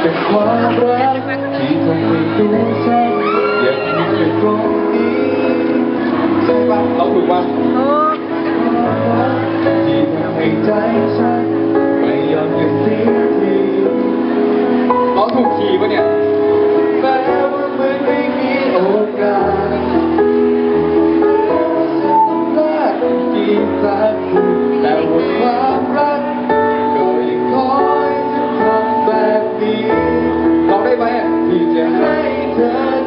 เป็นความรักที่ทำให้ตัวฉันยังมีอยู่ตรงนี้ใช่ปะเราถูกปะโอ้ที่ทำให้ใจฉันไม่ยอมหยุดเสียทีเราถูกทีปะเนี่ยแม้ว่ามันไม่มีโอกาสแรกกี่สักแต่ว่ ใ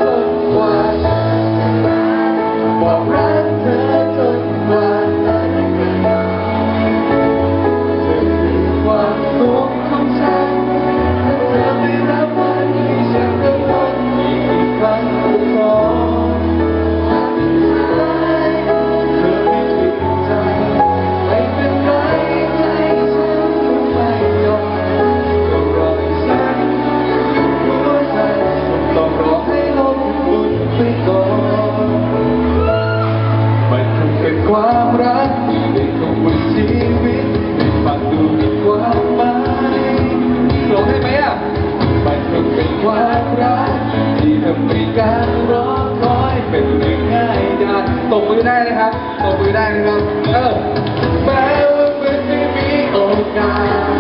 ตบมือได้นะครับตบมือได้นะครับ เออแม้ว่ามันไม่มีโอกาส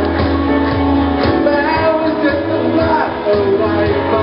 แม้ว่าจะต้องพลาดอะไรไป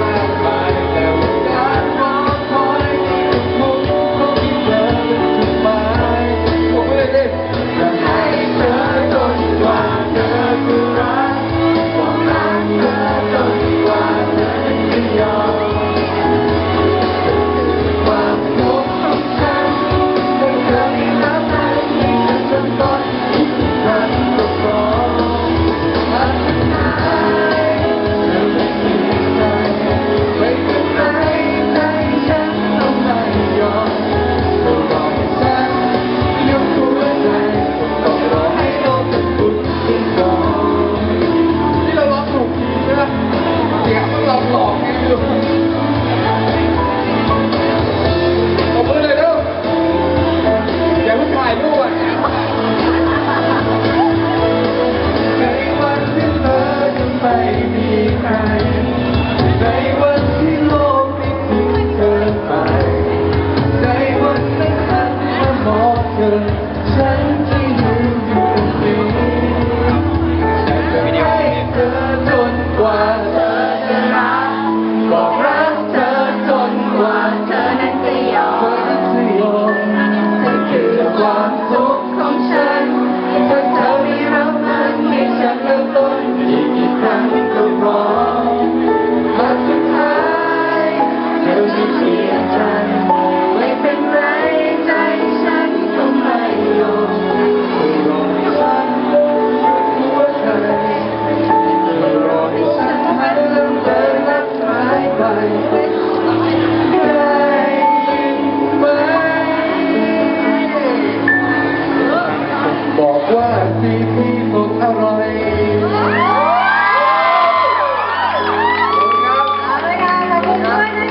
Santo.